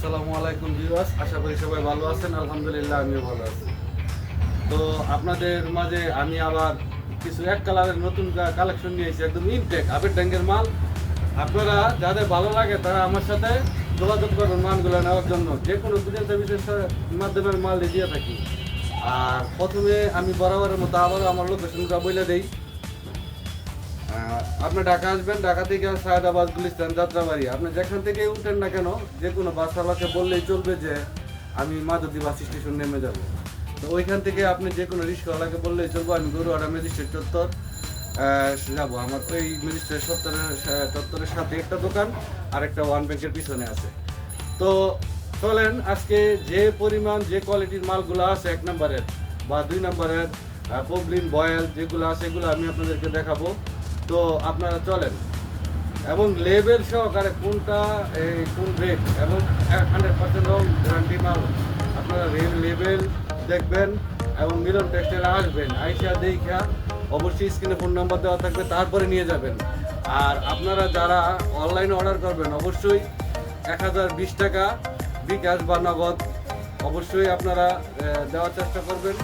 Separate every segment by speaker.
Speaker 1: আসসালামু আলাইকুম ভিউয়ার্স, আশা করি সবাই ভালো আছেন, আলহামদুলিল্লাহ আমিও ভালো আছি। তো আপনাদের মাঝে আমি আবার কিছু এক কালারের নতুন কালেকশন নিয়েছি একদম ইনটেক আপের ট্যাঙ্কের মাল। আপনারা যাদের ভালো লাগে তারা আমার সাথে যোগাযোগ করবেন মালগুলো নেওয়ার জন্য। যে কোনো দুজন সার্ভিসের মাধ্যমে মাল দিয়ে থাকি। আর প্রথমে আমি বরাবরের মতো আবারও আমার লোকেশনটা বলে দেই। আপনি ঢাকা আসবেন, ঢাকা থেকে সায়দাবাদ গুলিস্তান যাত্রাবাড়ি। আপনি যেখান থেকে উঠেন না কেন, যে কোনো বাস চালকে বললেই চলবে যে, আমি মাধবদী বাস স্টেশন নেমে যাব। তো ওইখান থেকে আপনি যে কোনো রিক্সাওয়ালাকে বললেই চলবো, আমি গরুয়াড়া ম্যাজিস্ট্রেট চত্বর যাব। আমার তো ওই ম্যাজিস্ট্রেট চত্বরের চত্বরের সাথে একটা দোকান আর একটা ওয়ান ব্যাংকের পিছনে আছে। তো চলেন, আজকে যে পরিমাণ, যে কোয়ালিটির মালগুলো আছে এক নম্বরের, বা দুই নম্বরের পবলিন বয়েল যেগুলো আছে, এগুলো আমি আপনাদেরকে দেখাবো। তো আপনারা চলেন। এবং লেবেল সহকারে কোনটা, এই কোন রেট এবং হান্ড্রেড পার্সেন্ট গ্যারান্টি মাল। আপনারা রেল লেবেল দেখবেন এবং মিলন টেক্সটাইল আসবেন। আইসা দেখা অবশ্যই স্ক্রিনে ফোন নাম্বার দেওয়া থাকবে, তারপরে নিয়ে যাবেন। আর আপনারা যারা অনলাইনে অর্ডার করবেন, অবশ্যই এক হাজার বিশ টাকা বিকাশ বা নগদ অবশ্যই আপনারা দেওয়ার চেষ্টা করবেন।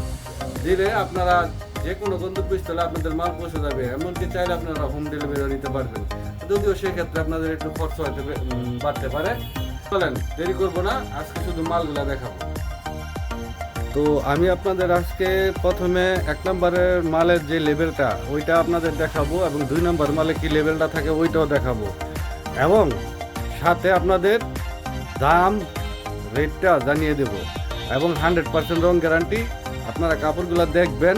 Speaker 1: দিলে আপনারা যে কোনো গন্তব্যস্থলে আপনাদের মাল পৌঁছে যাবে, এমনকি চাইলে আপনারা হোম ডেলিভারি নিতে পারবেন। যদিও সেক্ষেত্রে আপনাদের একটু খরচ হয়তো বাড়তে পারে। চলেন, দেরি করব না, আজকে শুধু মালগুলা দেখাবো। তো আমি আপনাদের আজকে প্রথমে এক নম্বরের মালের যে লেভেলটা, ওইটা আপনাদের দেখাবো এবং দুই নম্বর মালে কি লেভেলটা থাকে ওইটাও দেখাবো। এবং সাথে আপনাদের দাম রেটটা জানিয়ে দেব। এবং হান্ড্রেড পার্সেন্ট রং গ্যারান্টি আপনারা কাপড়গুলো দেখবেন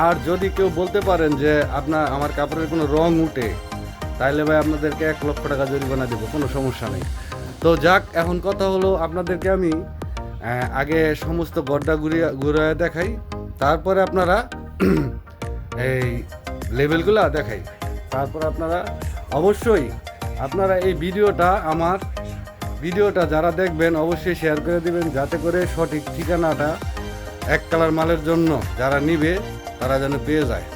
Speaker 1: আর যদি কেউ বলতে পারেন যে আপনার, আমার কাপড়ের কোনো রং উঠে, তাইলে ভাই আপনাদেরকে এক লক্ষ টাকা জরিমানা দেবো, কোনো সমস্যা নেই। তো যাক, এখন কথা হলো আপনাদেরকে আমি আগে সমস্ত গড্ডা ঘুরিয়ে ঘুরে দেখাই। তারপরে আপনারা এই লেভেলগুলো দেখাই। তারপর আপনারা, অবশ্যই আপনারা এই ভিডিওটা আমার, ভিডিওটা যারা দেখবেন অবশ্যই শেয়ার করে দিবেন, যাতে করে সঠিক ঠিকানাটা এক কালার মালের জন্য যারা নিবে তারা যেন পেয়ে যায়।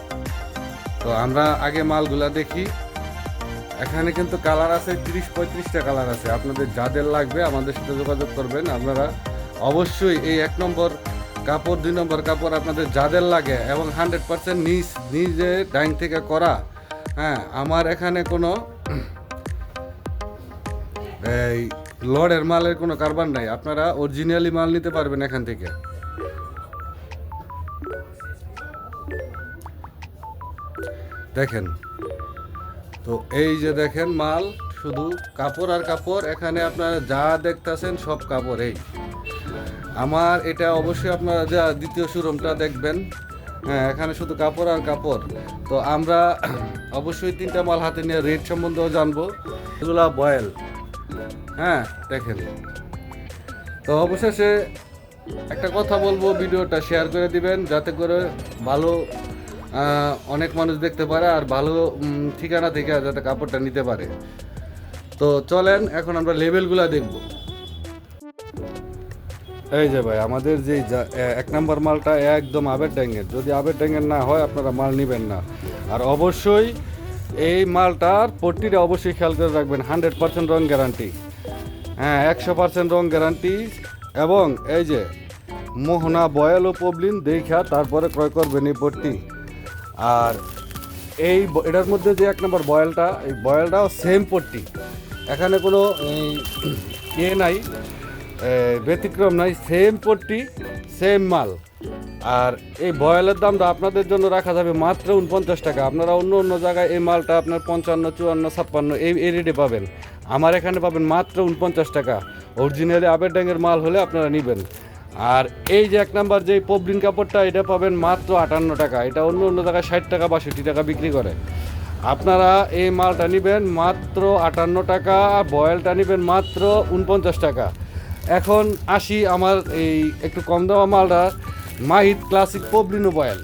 Speaker 1: তো আমরা আগে মালগুলা দেখি। এখানে কিন্তু কালার আছে, তিরিশ পঁয়ত্রিশটা কালার আছে। আপনাদের যাদের লাগবে আমাদের সাথে যোগাযোগ করবেন। আপনারা অবশ্যই এই এক নম্বর কাপড়, দুই নম্বর কাপড় আপনাদের যাদের লাগে এবং হান্ড্রেড পার্সেন্ট নিজ, নিজে ডাইং থেকে করা হ্যাঁ আমার এখানে কোনো এই লড়ের মালের কোনো কারবার নাই। আপনারা অরিজিনালি মাল নিতে পারবেন এখান থেকে। দেখেন। তো এই যে দেখেন মাল, শুধু কাপড় আর কাপড়, এখানে আপনারা যা দেখতেছেন সব কাপড় এই আমার এটা অবশ্যই আপনারা যা দ্বিতীয় শোরুমটা দেখবেন হ্যাঁ এখানে শুধু কাপড় আর কাপড়। তো আমরা অবশ্যই তিনটা মাল হাতে নিয়ে রেট সম্বন্ধেও জানব। এগুলা বয়েল। হ্যাঁ দেখেন। তো অবশেষে একটা কথা বলব, ভিডিওটা শেয়ার করে দিবেন, যাতে করে ভালো অনেক মানুষ দেখতে পারে আর ভালো ঠিকানা থেকে যাতে কাপড়টা নিতে পারে। তো চলেন, এখন আমরা লেভেলগুলো দেখব। এই যে ভাই, আমাদের যা- এক নম্বর মালটা একদম আবের ড্যাঙ্গের যদি আবের ড্যাঙ্গের না হয়, আপনারা মাল নেবেন না। আর অবশ্যই এই মালটার পট্টিটা অবশ্যই খেয়াল করে রাখবেন, হান্ড্রেড পার্সেন্ট রং গ্যারান্টি। হ্যাঁ একশো পার্সেন্ট রং গ্যারান্টি। এবং এই যে মোহনা, বয়েল ও পবলিন, দেখা, তারপরে ক্রয় করবেন এই পট্টি। আর এই এটার মধ্যে যে এক নম্বর বয়েলটা, এই বয়েলটাও সেম পট্টি। এখানে কোনো ইয়ে নাই ব্যতিক্রম নাই সেম পট্টি সেম মাল। আর এই বয়েলের দামটা আপনাদের জন্য রাখা যাবে মাত্র উনপঞ্চাশ টাকা। আপনারা অন্য অন্য জায়গায় এই মালটা আপনার পঞ্চান্ন, চুয়ান্ন, ছাপ্পান্ন, এই এই রেটে পাবেন। আমার এখানে পাবেন মাত্র উনপঞ্চাশ টাকা। অরিজিনালি আবের ড্যাঙের মাল হলে আপনারা নেবেন। আর এই যে এক নাম্বার যে পবলিন কাপড়টা, এটা পাবেন মাত্র আটান্ন টাকা। এটা অন্য অন্য জায়গায় ষাট টাকা, বাষট্টি টাকা বিক্রি করে। আপনারা এই মালটা নেবেন মাত্র আটান্ন টাকা বয়েলটা নেবেন মাত্র উনপঞ্চাশ টাকা। এখন আসি আমার এই একটু কম দামা মালটা, মাহিত ক্লাসিক পবলিনো বয়েল।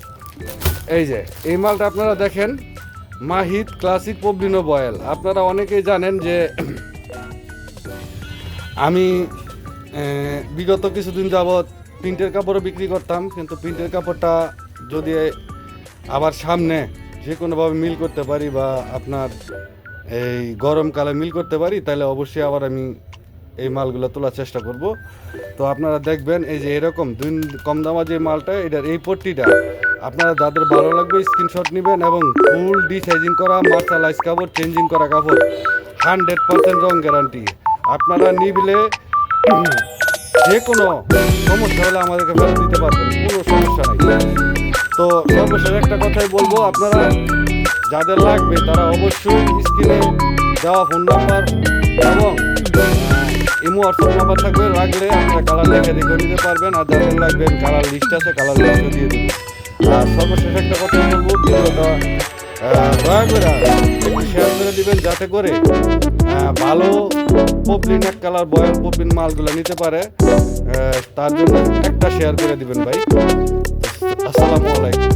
Speaker 1: এই যে, এই মালটা আপনারা দেখেন, মাহিত ক্লাসিক পবলিনো বয়েল। আপনারা অনেকেই জানেন যে আমি বিগত কিছুদিন যাবৎ প্রিন্টের কাপড়ও বিক্রি করতাম, কিন্তু প্রিন্টের কাপড়টা যদি আবার সামনে যে কোনোভাবে মিল করতে পারি বা আপনার এই গরমকালে মিল করতে পারি, তাহলে অবশ্যই আবার আমি এই মালগুলো তোলার চেষ্টা করব। তো আপনারা দেখবেন, এই যে এরকম দুই কম দামা যে মালটা, এটার এই পট্টিটা, আপনারা যাদের ভালো লাগবে স্ক্রিনশট নেবেন এবং ফুল ডিসাইজিং করা মার্শাল মার্শালাইজ কাপড় চেঞ্জিং করা কাপড় হান্ড্রেড পার্সেন্ট রং গ্যারান্টি আপনারা নিবিলে যে কোনো সমস্যা হলে আমাদেরকে ফেরত দিতে পারবেন, কোনো সমস্যা নাই। তো সর্বশেষ একটা কথাই বলব, আপনারা যাদের লাগবে তারা অবশ্যই স্ক্রিনে দেওয়া ফোন নাম্বার এবং ইমো হোয়াটসঅ্যাপ নাম্বার থাকবে, লাগলে আপনারা কালার দেখে দেখে নিতে পারবেন, আর যাদের লাগবে কালার লিস্ট আছে কালার লিস্টও দিয়ে দিব আর সর্বশেষ একটা কথা বলব দয়া করে শেয়ার করে দিবেন যাতে করে ভালো পপলিন এক কালার বয়াল পপলিন মালগুলো নিতে পারে। তার জন্য একটা শেয়ার করে দিবেন ভাই। আসসালামু আলাইকুম।